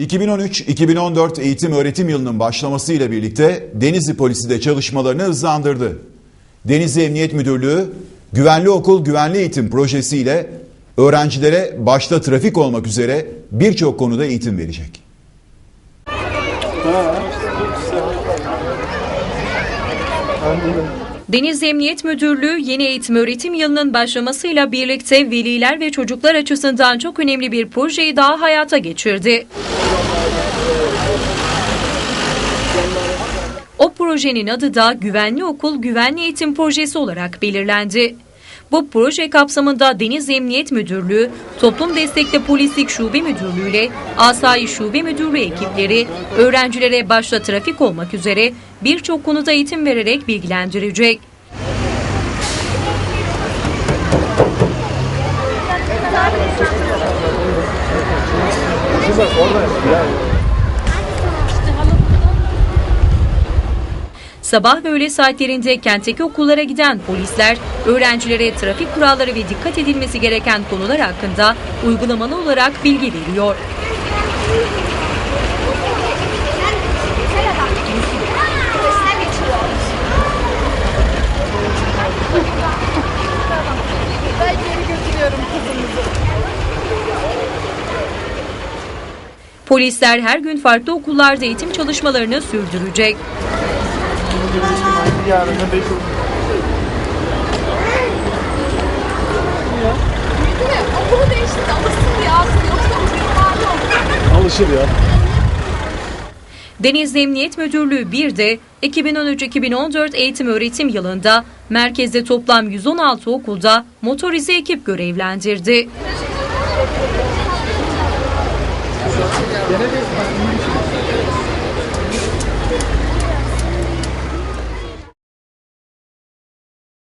2013-2014 eğitim öğretim yılının başlamasıyla birlikte Denizli Polisi de çalışmalarını hızlandırdı. Denizli Emniyet Müdürlüğü Güvenli Okul Güvenli Eğitim projesiyle öğrencilere başta trafik olmak üzere birçok konuda eğitim verecek. Denizli Emniyet Müdürlüğü yeni eğitim öğretim yılının başlamasıyla birlikte veliler ve çocuklar açısından çok önemli bir projeyi daha hayata geçirdi. O projenin adı da Güvenli Okul Güvenli Eğitim Projesi olarak belirlendi. Bu proje kapsamında Denizli Emniyet Müdürlüğü, Toplum Destekli Polislik Şube Müdürlüğü ile Asayiş Şube Müdürlüğü ekipleri öğrencilere başta trafik olmak üzere birçok konuda eğitim vererek bilgilendirecek. Sabah ve öğle saatlerinde kentteki okullara giden polisler öğrencilere trafik kuralları ve dikkat edilmesi gereken konular hakkında uygulamalı olarak bilgi veriyor. Polisler her gün farklı okullarda eğitim çalışmalarını sürdürecek. Okulu alışsın ya. Yoksa. Alışır ya. Denizli Emniyet Müdürlüğü bir de 2013-2014 eğitim öğretim yılında merkezde toplam 116 okulda motorize ekip görevlendirdi. De